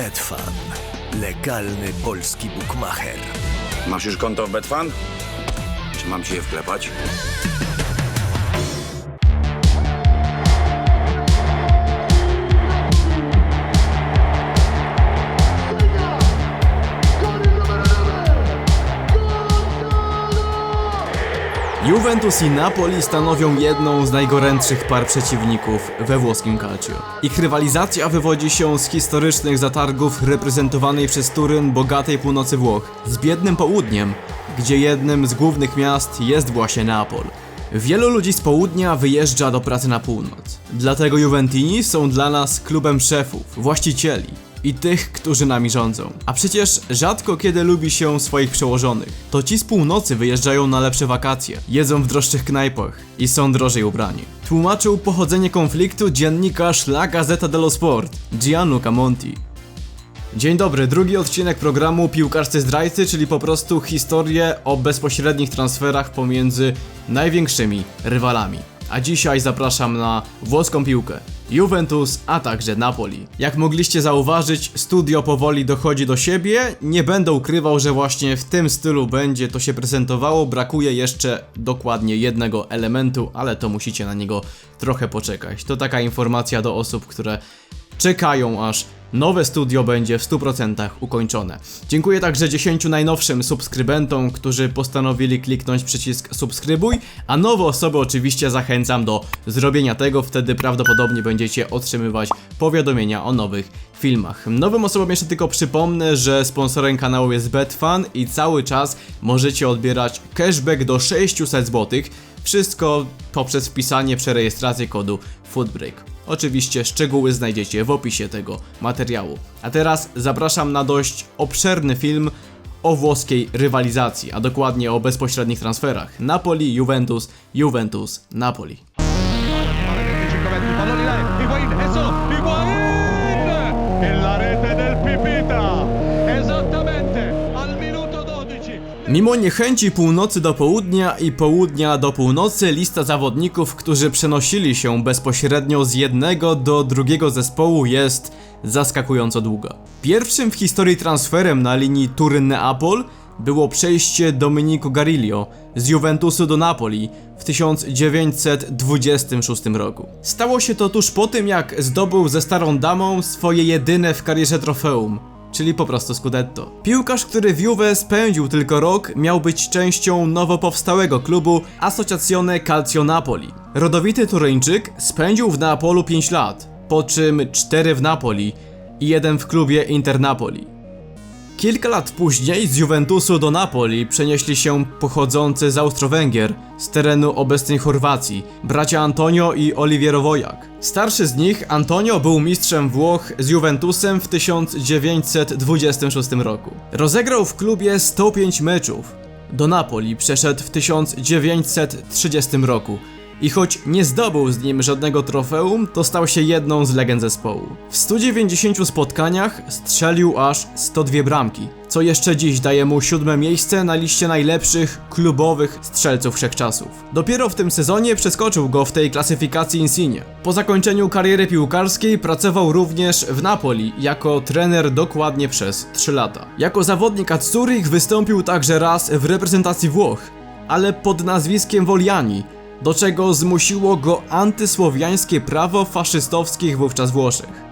Betfan. Legalny polski bukmacher. Masz już konto w Betfan? Czy mam ci je wklepać? Juventus i Napoli stanowią jedną z najgorętszych par przeciwników we włoskim calcio. Ich rywalizacja wywodzi się z historycznych zatargów reprezentowanej przez Turyn bogatej północy Włoch z biednym południem, gdzie jednym z głównych miast jest właśnie Neapol. Wielu ludzi z południa wyjeżdża do pracy na północ. Dlatego Juventini są dla nas klubem szefów, właścicieli i tych, którzy nami rządzą. A przecież rzadko kiedy lubi się swoich przełożonych. To ci z północy wyjeżdżają na lepsze wakacje, jedzą w droższych knajpach i są drożej ubrani. Tłumaczył pochodzenie konfliktu dziennikarz La Gazzetta dello Sport, Gianluca Monti. Dzień dobry, drugi odcinek programu Piłkarscy Zdrajcy, czyli po prostu historię o bezpośrednich transferach pomiędzy największymi rywalami. A dzisiaj zapraszam na włoską piłkę. Juventus, a także Napoli. Jak mogliście zauważyć, studio powoli dochodzi do siebie. Nie będę ukrywał, że właśnie w tym stylu będzie to się prezentowało. Brakuje jeszcze dokładnie jednego elementu, ale to musicie na niego trochę poczekać. To taka informacja do osób, które czekają aż nowe studio będzie w 100% ukończone. Dziękuję także 10 najnowszym subskrybentom, którzy postanowili kliknąć przycisk subskrybuj, a nowe osoby oczywiście zachęcam do zrobienia tego, wtedy prawdopodobnie będziecie otrzymywać powiadomienia o nowych filmach. Nowym osobom jeszcze tylko przypomnę, że sponsorem kanału jest Betfan i cały czas możecie odbierać cashback do 600 zł. Wszystko poprzez wpisanie przerejestracji kodu FOODBREAK. Oczywiście szczegóły znajdziecie w opisie tego materiału. A teraz zapraszam na dość obszerny film o włoskiej rywalizacji, a dokładnie o bezpośrednich transferach. Napoli, Juventus, Juventus, Napoli. Higuain Mimo niechęci północy do południa i południa do północy, lista zawodników, którzy przenosili się bezpośrednio z jednego do drugiego zespołu jest zaskakująco długa. Pierwszym w historii transferem na linii Turyn-Neapol było przejście Domenico Garillo z Juventusu do Napoli w 1926 roku. Stało się to tuż po tym, jak zdobył ze starą damą swoje jedyne w karierze trofeum, czyli po prostu Scudetto. Piłkarz, który w Juve spędził tylko rok, miał być częścią nowo powstałego klubu Associazione Calcio Napoli. Rodowity Turyńczyk spędził w Neapolu 5 lat, po czym 4 w Napoli i jeden w klubie Inter Napoli. Kilka lat później z Juventusu do Napoli przenieśli się pochodzący z Austro-Węgier, z terenu obecnej Chorwacji, bracia Antonio i Oliviero Wojak. Starszy z nich, Antonio, był mistrzem Włoch z Juventusem w 1926 roku. Rozegrał w klubie 105 meczów. Do Napoli przeszedł w 1930 roku i choć nie zdobył z nim żadnego trofeum, to stał się jedną z legend zespołu. W 190 spotkaniach strzelił aż 102 bramki, co jeszcze dziś daje mu siódme miejsce na liście najlepszych klubowych strzelców wszechczasów. Dopiero w tym sezonie przeskoczył go w tej klasyfikacji Insigne. Po zakończeniu kariery piłkarskiej pracował również w Napoli jako trener dokładnie przez 3 lata. Jako zawodnik Azzurich wystąpił także raz w reprezentacji Włoch, ale pod nazwiskiem Woliani, do czego zmusiło go antysłowiańskie prawo faszystowskich wówczas Włoszech.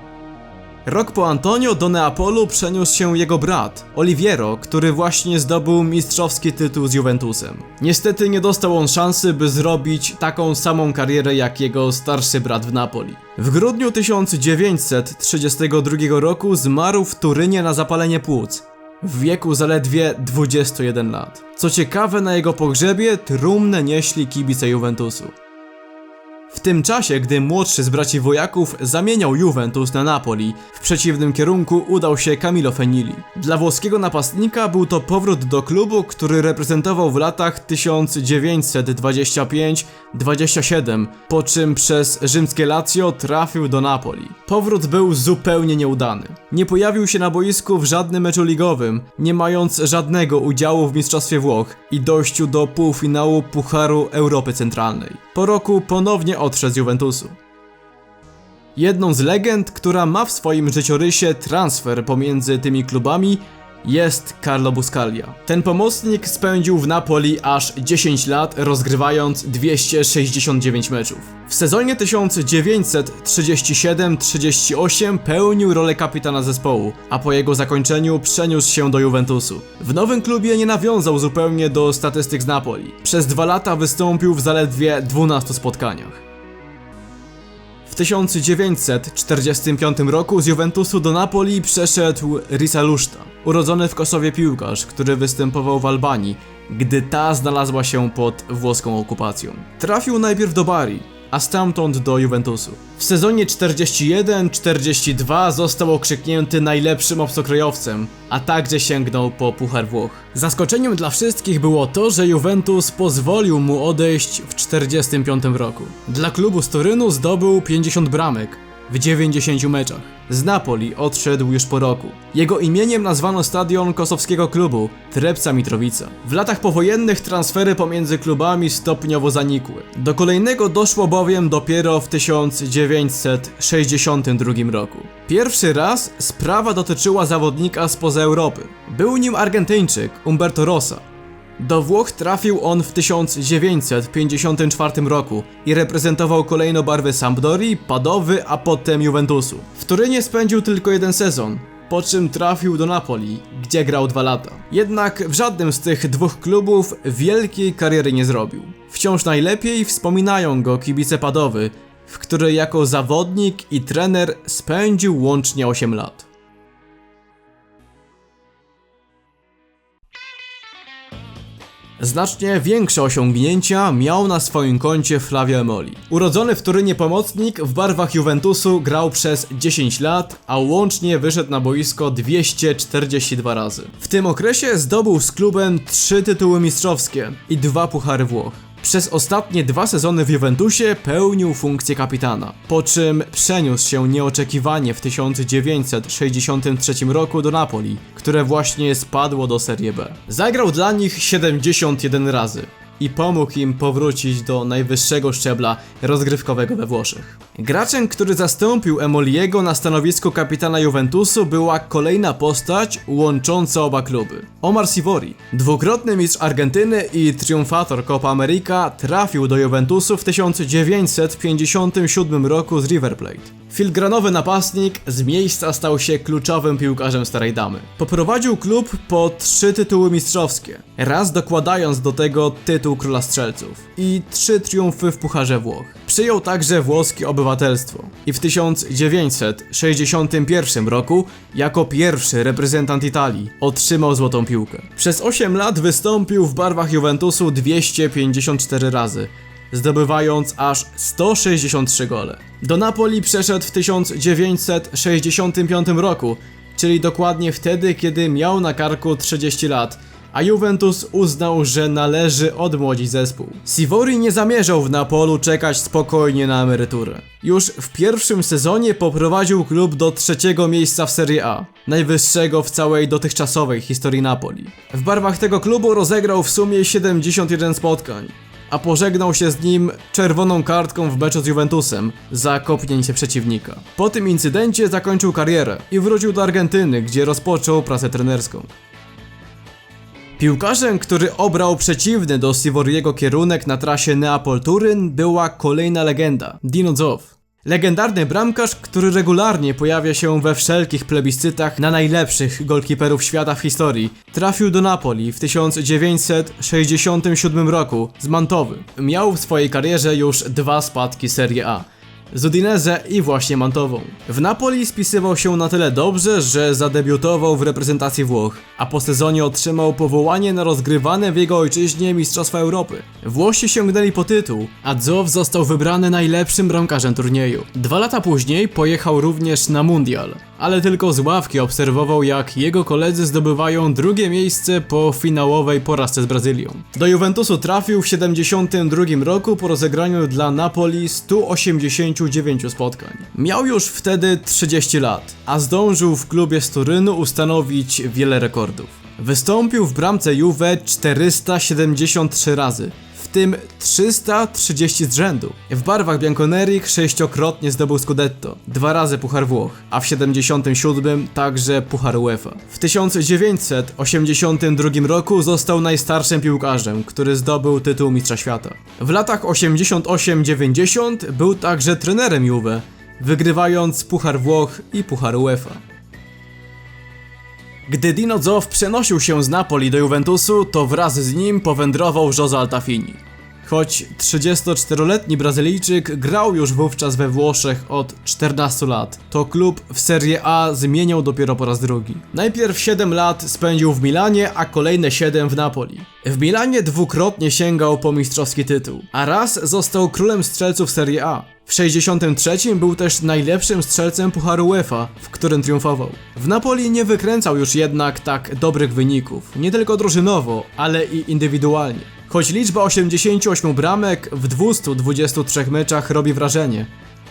Rok po Antonio do Neapolu przeniósł się jego brat, Oliviero, który właśnie zdobył mistrzowski tytuł z Juventusem. Niestety nie dostał on szansy, by zrobić taką samą karierę jak jego starszy brat w Napoli. W grudniu 1932 roku zmarł w Turynie na zapalenie płuc, w wieku zaledwie 21 lat. Co ciekawe, na jego pogrzebie trumnę nieśli kibice Juventusu. W tym czasie, gdy młodszy z braci wojaków zamieniał Juventus na Napoli, w przeciwnym kierunku udał się Camilo Fenili. Dla włoskiego napastnika był to powrót do klubu, który reprezentował w latach 1925-27, po czym przez rzymskie Lazio trafił do Napoli. Powrót był zupełnie nieudany. Nie pojawił się na boisku w żadnym meczu ligowym, nie mając żadnego udziału w Mistrzostwie Włoch i dojściu do półfinału Pucharu Europy Centralnej. Po roku ponownie odszedł z Juventusu. Jedną z legend, która ma w swoim życiorysie transfer pomiędzy tymi klubami, jest Carlo Buscaglia. Ten pomocnik spędził w Napoli aż 10 lat, rozgrywając 269 meczów. W sezonie 1937-38 pełnił rolę kapitana zespołu, a po jego zakończeniu przeniósł się do Juventusu. W nowym klubie nie nawiązał zupełnie do statystyk z Napoli. Przez dwa lata wystąpił w zaledwie 12 spotkaniach. W 1945 roku z Juventusu do Napoli przeszedł Risa Luszta, urodzony w Kosowie piłkarz, który występował w Albanii, gdy ta znalazła się pod włoską okupacją. Trafił najpierw do Bari, a stamtąd do Juventusu. W sezonie 41-42 został okrzyknięty najlepszym obcokrajowcem, a także sięgnął po Puchar Włoch. Zaskoczeniem dla wszystkich było to, że Juventus pozwolił mu odejść w 45 roku. Dla klubu z Torynu zdobył 50 bramek w 90 meczach. Z Napoli odszedł już po roku. Jego imieniem nazwano stadion kosowskiego klubu Trepca Mitrowica. W latach powojennych transfery pomiędzy klubami stopniowo zanikły. Do kolejnego doszło bowiem dopiero w 1962 roku. Pierwszy raz sprawa dotyczyła zawodnika spoza Europy. Był nim Argentyńczyk Umberto Rosa. Do Włoch trafił on w 1954 roku i reprezentował kolejno barwy Sampdorii, Padowy, a potem Juventusu. W Turynie spędził tylko jeden sezon, po czym trafił do Napoli, gdzie grał dwa lata. Jednak w żadnym z tych dwóch klubów wielkiej kariery nie zrobił. Wciąż najlepiej wspominają go kibice Padowy, w której jako zawodnik i trener spędził łącznie 8 lat. Znacznie większe osiągnięcia miał na swoim koncie Flavio Emoli. Urodzony w Turynie pomocnik w barwach Juventusu grał przez 10 lat, a łącznie wyszedł na boisko 242 razy. W tym okresie zdobył z klubem 3 tytuły mistrzowskie i 2 puchary Włoch. Przez ostatnie dwa sezony w Juventusie pełnił funkcję kapitana, po czym przeniósł się nieoczekiwanie w 1963 roku do Napoli, które właśnie spadło do Serie B. Zagrał dla nich 71 razy i pomógł im powrócić do najwyższego szczebla rozgrywkowego we Włoszech. Graczem, który zastąpił Emoliego na stanowisku kapitana Juventusu była kolejna postać łącząca oba kluby. Omar Sivori, dwukrotny mistrz Argentyny i triumfator Copa America, trafił do Juventusu w 1957 roku z River Plate. Filgranowy napastnik z miejsca stał się kluczowym piłkarzem Starej Damy. Poprowadził klub po trzy tytuły mistrzowskie, raz dokładając do tego tytuł Króla Strzelców i trzy triumfy w Pucharze Włoch. Przyjął także włoskie obywatelstwo i w 1961 roku jako pierwszy reprezentant Italii otrzymał złotą piłkę. Przez 8 lat wystąpił w barwach Juventusu 254 razy, zdobywając aż 163 gole. Do Napoli przeszedł w 1965 roku, czyli dokładnie wtedy, kiedy miał na karku 30 lat, a Juventus uznał, że należy odmłodzić zespół. Sivori nie zamierzał w Napolu czekać spokojnie na emeryturę. Już w pierwszym sezonie poprowadził klub do trzeciego miejsca w Serie A, najwyższego w całej dotychczasowej historii Napoli. W barwach tego klubu rozegrał w sumie 71 spotkań a pożegnał się z nim czerwoną kartką w meczu z Juventusem za kopnięcie przeciwnika. Po tym incydencie zakończył karierę i wrócił do Argentyny, gdzie rozpoczął pracę trenerską. Piłkarzem, który obrał przeciwny do Sivoriego kierunek na trasie Neapol-Turyn była kolejna legenda, Dino Zow. Legendarny bramkarz, który regularnie pojawia się we wszelkich plebiscytach na najlepszych golkiperów świata w historii, trafił do Napoli w 1967 roku z Mantowy. Miał w swojej karierze już dwa spadki Serie A z Udinese i właśnie Mantową. W Napoli spisywał się na tyle dobrze, że zadebiutował w reprezentacji Włoch, a po sezonie otrzymał powołanie na rozgrywane w jego ojczyźnie Mistrzostwa Europy. Włosi sięgnęli po tytuł, a Zow został wybrany najlepszym bramkarzem turnieju. Dwa lata później pojechał również na Mundial, ale tylko z ławki obserwował jak jego koledzy zdobywają drugie miejsce po finałowej porażce z Brazylią. Do Juventusu trafił w 72 roku po rozegraniu dla Napoli 189 spotkań. Miał już wtedy 30 lat, a zdążył w klubie z Turynu ustanowić wiele rekordów. Wystąpił w bramce Juve 473 razy, w tym 330 z rzędu. W barwach Bianconeri sześciokrotnie zdobył Scudetto, dwa razy Puchar Włoch, a w 77 także Puchar UEFA. W 1982 roku został najstarszym piłkarzem, który zdobył tytuł Mistrza Świata. W latach 88-90 był także trenerem Juve, wygrywając Puchar Włoch i Puchar UEFA. Gdy Dino Zoff przenosił się z Napoli do Juventusu, to wraz z nim powędrował Jose Altafini. Choć 34-letni Brazylijczyk grał już wówczas we Włoszech od 14 lat, to klub w Serie A zmieniał dopiero po raz drugi. Najpierw 7 lat spędził w Milanie, a kolejne 7 w Napoli. W Milanie dwukrotnie sięgał po mistrzowski tytuł, a raz został królem strzelców Serie A. W 63 był też najlepszym strzelcem Pucharu UEFA, w którym triumfował. W Napoli nie wykręcał już jednak tak dobrych wyników, nie tylko drużynowo, ale i indywidualnie. Choć liczba 88 bramek w 223 meczach robi wrażenie,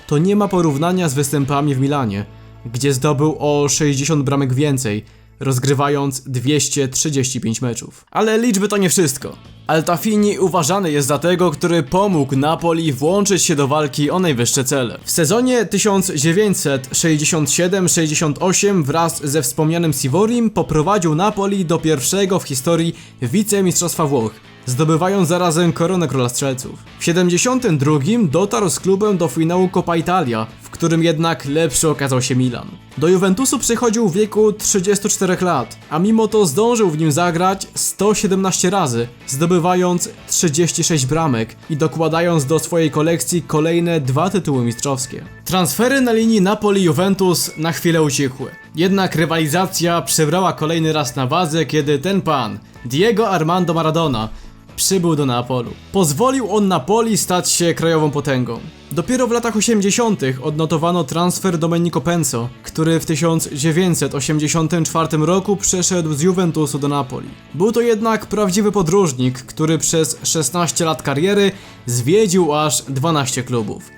to nie ma porównania z występami w Milanie, gdzie zdobył o 60 bramek więcej, rozgrywając 235 meczów. Ale liczby to nie wszystko. Altafini uważany jest za tego, który pomógł Napoli włączyć się do walki o najwyższe cele. W sezonie 1967-68 wraz ze wspomnianym Sivorim poprowadził Napoli do pierwszego w historii wicemistrzostwa Włoch, zdobywając zarazem koronę króla strzelców. W 72 dotarł z klubem do finału Coppa Italia, w którym jednak lepszy okazał się Milan. Do Juventusu przychodził w wieku 34 lat, a mimo to zdążył w nim zagrać 117 razy, zdobywając 36 bramek i dokładając do swojej kolekcji kolejne dwa tytuły mistrzowskie. Transfery na linii Napoli-Juventus na chwilę ucichły. Jednak rywalizacja przybrała kolejny raz na wadze, kiedy ten pan, Diego Armando Maradona, przybył do Neapolu. Pozwolił on Napoli stać się krajową potęgą. Dopiero w latach 80. odnotowano transfer Domenico Penso, który w 1984 roku przeszedł z Juventusu do Napoli. Był to jednak prawdziwy podróżnik, który przez 16 lat kariery zwiedził aż 12 klubów.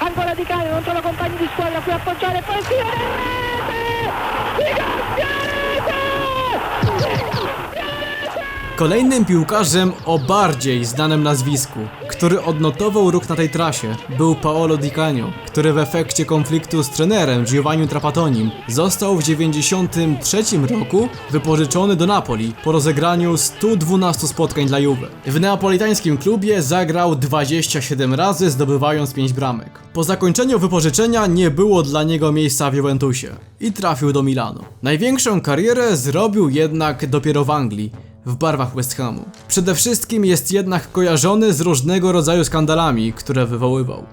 ancora di Canio, non trova compagni di squadra, qui appoggiare, poi si rete! Di Kolejnym piłkarzem o bardziej znanym nazwisku, który odnotował ruch na tej trasie, był Paolo Di Canio, który w efekcie konfliktu z trenerem Giovanni Trapatonim został w 1993 roku wypożyczony do Napoli po rozegraniu 112 spotkań dla Juve. W neapolitańskim klubie zagrał 27 razy, zdobywając 5 bramek. Po zakończeniu wypożyczenia nie było dla niego miejsca w Juventusie i trafił do Milanu. Największą karierę zrobił jednak dopiero w Anglii, w barwach West Hamu. Przede wszystkim jest jednak kojarzony z różnego rodzaju skandalami, które wywoływał.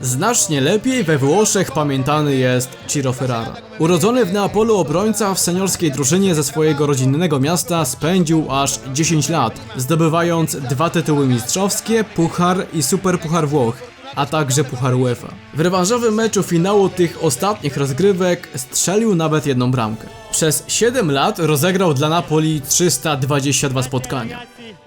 Znacznie lepiej we Włoszech pamiętany jest Ciro Ferrara. Urodzony w Neapolu obrońca w seniorskiej drużynie ze swojego rodzinnego miasta spędził aż 10 lat, zdobywając dwa tytuły mistrzowskie, Puchar i Superpuchar Włoch, a także Puchar UEFA. W rewanżowym meczu finału tych ostatnich rozgrywek strzelił nawet jedną bramkę. Przez 7 lat rozegrał dla Napoli 322 spotkania,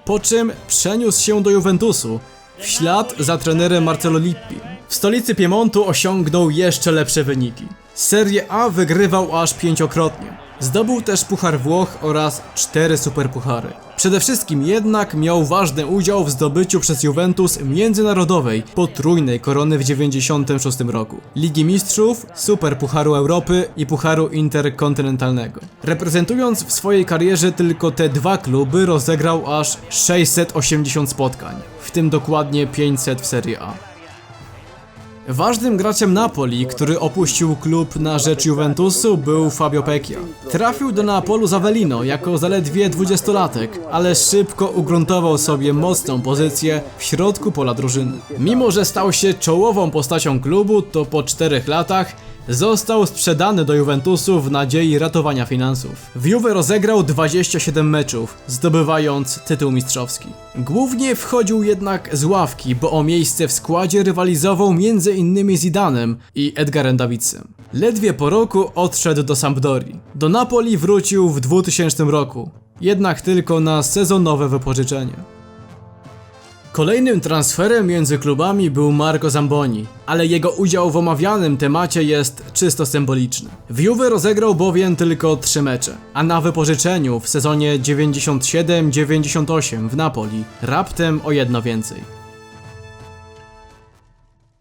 po czym przeniósł się do Juventusu w ślad za trenerem Marcelo Lippi. W stolicy Piemontu osiągnął jeszcze lepsze wyniki. Serie A wygrywał aż pięciokrotnie. Zdobył też Puchar Włoch oraz cztery superpuchary. Przede wszystkim jednak miał ważny udział w zdobyciu przez Juventus międzynarodowej potrójnej korony w 96 roku. Ligi Mistrzów, Superpucharu Europy i Pucharu Interkontynentalnego. Reprezentując w swojej karierze tylko te dwa kluby rozegrał aż 680 spotkań, w tym dokładnie 500 w Serie A. Ważnym graczem Napoli, który opuścił klub na rzecz Juventusu był Fabio Pecchia. Trafił do Neapolu z Avellino jako zaledwie 20-latek, ale szybko ugruntował sobie mocną pozycję w środku pola drużyny. Mimo, że stał się czołową postacią klubu, to po czterech latach Został sprzedany do Juventusu w nadziei ratowania finansów. W Juve rozegrał 27 meczów, zdobywając tytuł mistrzowski. Głównie wchodził jednak z ławki, bo o miejsce w składzie rywalizował m.in. Zidanem i Edgarem Davidsem. Ledwie po roku odszedł do Sampdorii. Do Napoli wrócił w 2000 roku, jednak tylko na sezonowe wypożyczenie. Kolejnym transferem między klubami był Marco Zamboni, ale jego udział w omawianym temacie jest czysto symboliczny. W Juve rozegrał bowiem tylko trzy mecze, a na wypożyczeniu w sezonie 97-98 w Napoli raptem o jedno więcej.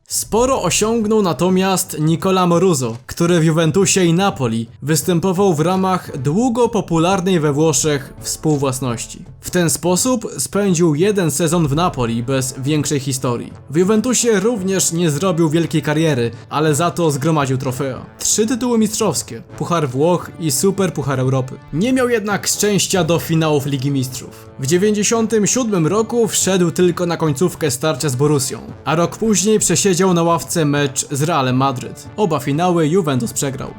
Sporo osiągnął natomiast Nicola Moruso, który w Juventusie i Napoli występował w ramach długo popularnej we Włoszech współwłasności. W ten sposób spędził jeden sezon w Napoli bez większej historii. W Juventusie również nie zrobił wielkiej kariery, ale za to zgromadził trofea. Trzy tytuły mistrzowskie, Puchar Włoch i Super Puchar Europy. Nie miał jednak szczęścia do finałów Ligi Mistrzów. W 97 roku wszedł tylko na końcówkę starcia z Borussią, a rok później przesiedział na ławce mecz z Realem Madryt. Oba finały Juventus przegrał.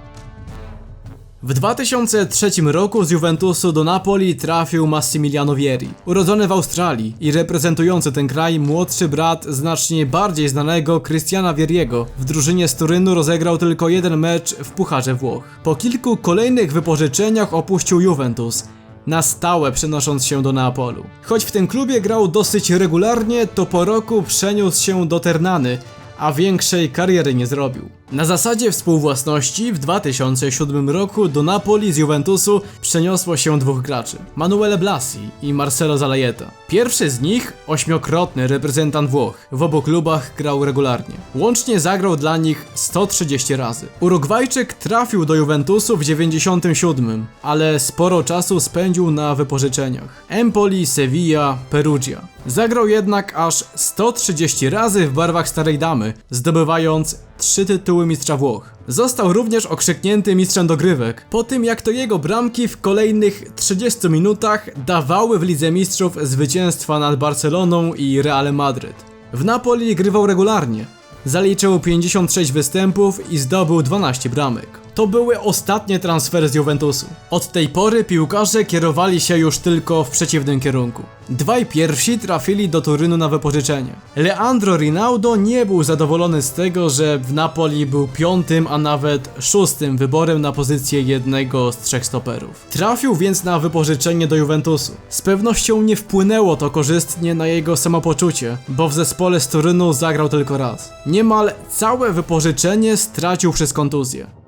W 2003 roku z Juventusu do Napoli trafił Massimiliano Vieri. Urodzony w Australii i reprezentujący ten kraj młodszy brat znacznie bardziej znanego Cristiana Vieriego w drużynie z Turynu rozegrał tylko jeden mecz w Pucharze Włoch. Po kilku kolejnych wypożyczeniach opuścił Juventus, na stałe przenosząc się do Neapolu. Choć w tym klubie grał dosyć regularnie, to po roku przeniósł się do Ternany, a większej kariery nie zrobił. Na zasadzie współwłasności w 2007 roku do Napoli z Juventusu przeniosło się dwóch graczy, Manuele Blasi i Marcelo Zalajeta. Pierwszy z nich, ośmiokrotny reprezentant Włoch, w obu klubach grał regularnie. Łącznie zagrał dla nich 130 razy. Urugwajczyk trafił do Juventusu w 97, ale sporo czasu spędził na wypożyczeniach. Empoli, Sevilla, Perugia. Zagrał jednak aż 130 razy w barwach Starej Damy, zdobywając trzy tytuły mistrza Włoch. Został również okrzyknięty mistrzem dogrywek, po tym jak to jego bramki w kolejnych 30 minutach dawały w Lidze Mistrzów zwycięstwa nad Barceloną i Realem Madryt. W Napoli grywał regularnie. Zaliczył 56 występów i zdobył 12 bramek. To były ostatnie transfery z Juventusu. Od tej pory piłkarze kierowali się już tylko w przeciwnym kierunku. Dwaj pierwsi trafili do Turynu na wypożyczenie. Leandro Rinaldo nie był zadowolony z tego, że w Napoli był piątym, a nawet szóstym wyborem na pozycję jednego z trzech stoperów. Trafił więc na wypożyczenie do Juventusu. Z pewnością nie wpłynęło to korzystnie na jego samopoczucie, bo w zespole z Turynu zagrał tylko raz. Niemal całe wypożyczenie stracił przez kontuzję.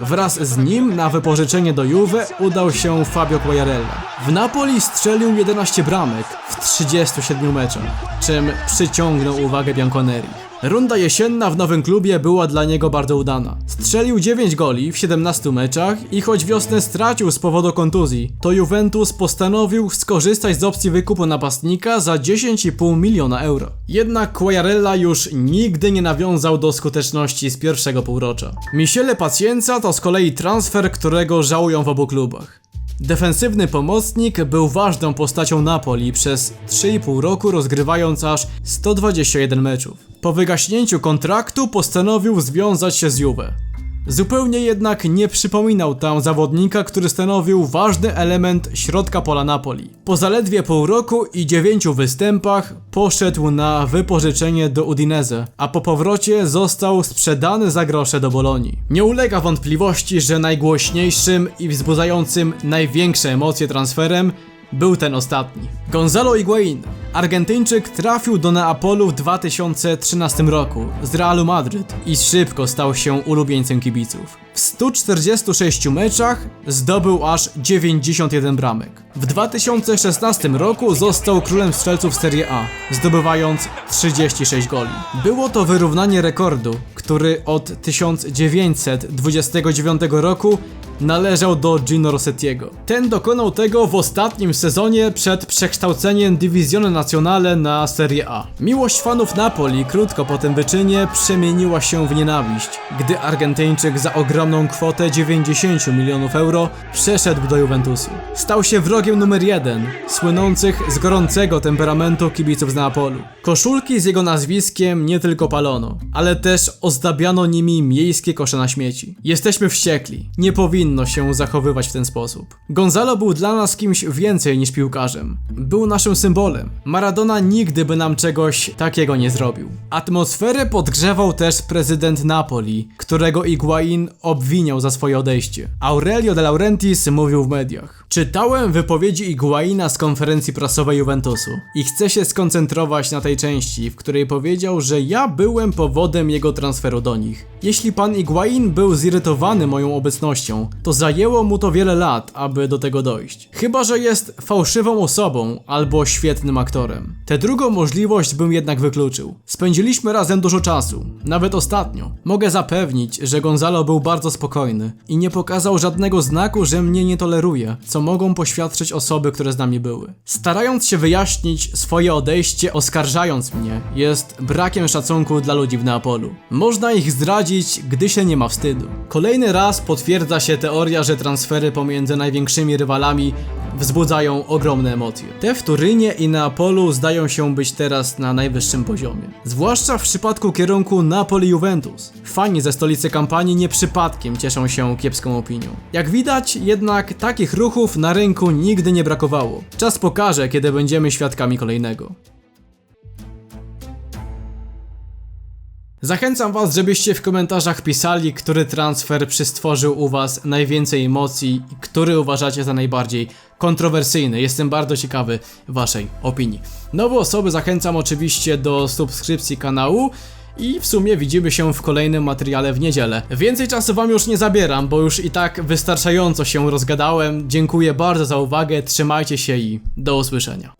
Wraz z nim na wypożyczenie do Juve udał się Fabio Quagliarella. W Napoli strzelił 11 bramek w 37 meczach, czym przyciągnął uwagę Bianconeri. Runda jesienna w nowym klubie była dla niego bardzo udana. Strzelił 9 goli w 17 meczach i choć wiosnę stracił z powodu kontuzji, to Juventus postanowił skorzystać z opcji wykupu napastnika za 10,5 miliona euro. Jednak Quagliarella już nigdy nie nawiązał do skuteczności z pierwszego półrocza. Michele Pacienza to z kolei transfer, którego żałują w obu klubach. Defensywny pomocnik był ważną postacią Napoli przez 3,5 roku rozgrywając aż 121 meczów. Po wygaśnięciu kontraktu postanowił związać się z Juve. Zupełnie jednak nie przypominał tam zawodnika, który stanowił ważny element środka pola Napoli. Po zaledwie pół roku i dziewięciu występach poszedł na wypożyczenie do Udinese, a po powrocie został sprzedany za grosze do Bolonii. Nie ulega wątpliwości, że najgłośniejszym i wzbudzającym największe emocje transferem był ten ostatni. Gonzalo Higuain, Argentyńczyk trafił do Neapolu w 2013 roku z Realu Madryt i szybko stał się ulubieńcem kibiców. W 146 meczach zdobył aż 91 bramek. W 2016 roku został królem strzelców Serie A, zdobywając 36 goli. Było to wyrównanie rekordu, który od 1929 roku należał do Gino Rossettiego. Ten dokonał tego w ostatnim sezonie przed przekształceniem Divisione Nazionale na Serie A. Miłość fanów Napoli krótko po tym wyczynie przemieniła się w nienawiść, gdy Argentyńczyk za ogromną kwotę 90 milionów euro przeszedł do Juventusu. Stał się wrogiem numer jeden, słynących z gorącego temperamentu kibiców z Neapolu. Koszulki z jego nazwiskiem nie tylko palono, ale też ozdabiano nimi miejskie kosze na śmieci. Jesteśmy wściekli. Nie powinno powinno się zachowywać w ten sposób. Gonzalo był dla nas kimś więcej niż piłkarzem. Był naszym symbolem. Maradona nigdy by nam czegoś takiego nie zrobił. Atmosferę podgrzewał też prezydent Napoli, którego Higuain obwiniał za swoje odejście. Aurelio de Laurentiis mówił w mediach. Czytałem wypowiedzi Higuaina z konferencji prasowej Juventusu i chcę się skoncentrować na tej części, w której powiedział, że ja byłem powodem jego transferu do nich. Jeśli pan Higuain był zirytowany moją obecnością, to zajęło mu to wiele lat, aby do tego dojść. Chyba, że jest fałszywą osobą albo świetnym aktorem. Tę drugą możliwość bym jednak wykluczył. Spędziliśmy razem dużo czasu, nawet ostatnio. Mogę zapewnić, że Gonzalo był bardzo spokojny i nie pokazał żadnego znaku, że mnie nie toleruje, co mogą poświadczyć osoby, które z nami były. Starając się wyjaśnić swoje odejście, oskarżając mnie, jest brakiem szacunku dla ludzi w Neapolu. Można ich zdradzić, gdy się nie ma wstydu. Kolejny raz potwierdza się teoria, że transfery pomiędzy największymi rywalami wzbudzają ogromne emocje. Te w Turynie i Neapolu zdają się być teraz na najwyższym poziomie. Zwłaszcza w przypadku kierunku Napoli-Juventus. Fani ze stolicy kampanii nie przypadkiem cieszą się kiepską opinią. Jak widać, jednak takich ruchów na rynku nigdy nie brakowało. Czas pokaże, kiedy będziemy świadkami kolejnego. Zachęcam Was, żebyście w komentarzach pisali, który transfer przystworzył u Was najwięcej emocji i który uważacie za najbardziej kontrowersyjny. Jestem bardzo ciekawy Waszej opinii. Nowe osoby zachęcam oczywiście do subskrypcji kanału. I w sumie widzimy się w kolejnym materiale w niedzielę. Więcej czasu wam już nie zabieram, bo już i tak wystarczająco się rozgadałem. Dziękuję bardzo za uwagę, trzymajcie się i do usłyszenia.